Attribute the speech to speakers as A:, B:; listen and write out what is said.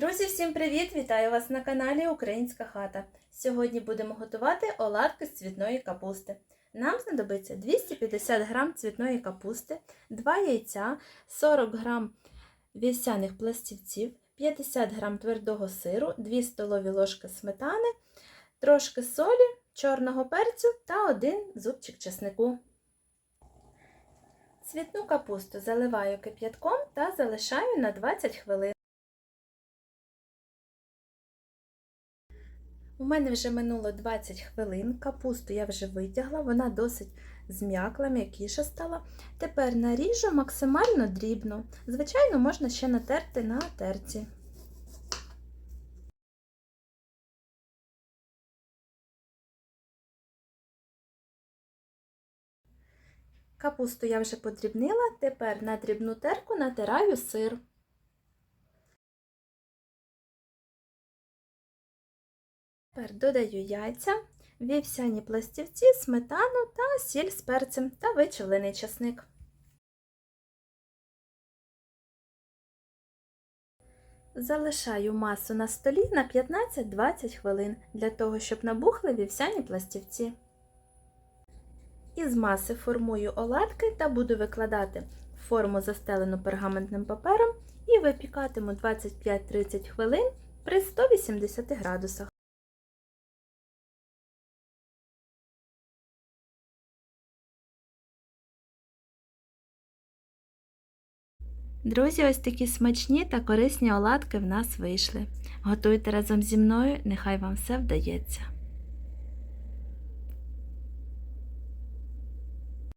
A: Друзі, всім привіт! Вітаю вас на каналі Українська хата. Сьогодні будемо готувати оладки з цвітної капусти. Нам знадобиться 250 г цвітної капусти, 2 яйця, 40 г вівсяних пластівців, 50 г твердого сиру, 2 столові ложки сметани, трошки солі, чорного перцю та 1 зубчик чеснику. Цвітну капусту заливаю кип'ятком та залишаю на 20 хвилин. У мене вже минуло 20 хвилин, капусту я вже витягла, вона досить зм'якла, м'якіша стала. Тепер наріжу максимально дрібно. Звичайно, можна ще натерти на терці. Капусту я вже подрібнила, тепер на дрібну терку натираю сир. Тепер додаю яйця, вівсяні пластівці, сметану та сіль з перцем та вичавлений часник. Залишаю масу на столі на 15-20 хвилин для того, щоб набухли вівсяні пластівці. Із маси формую оладки та буду викладати форму застелену пергаментним папером і випікатиму 25-30 хвилин при 180 градусах. Друзі, ось такі смачні та корисні оладки в нас вийшли. Готуйте разом зі мною, нехай вам все вдається.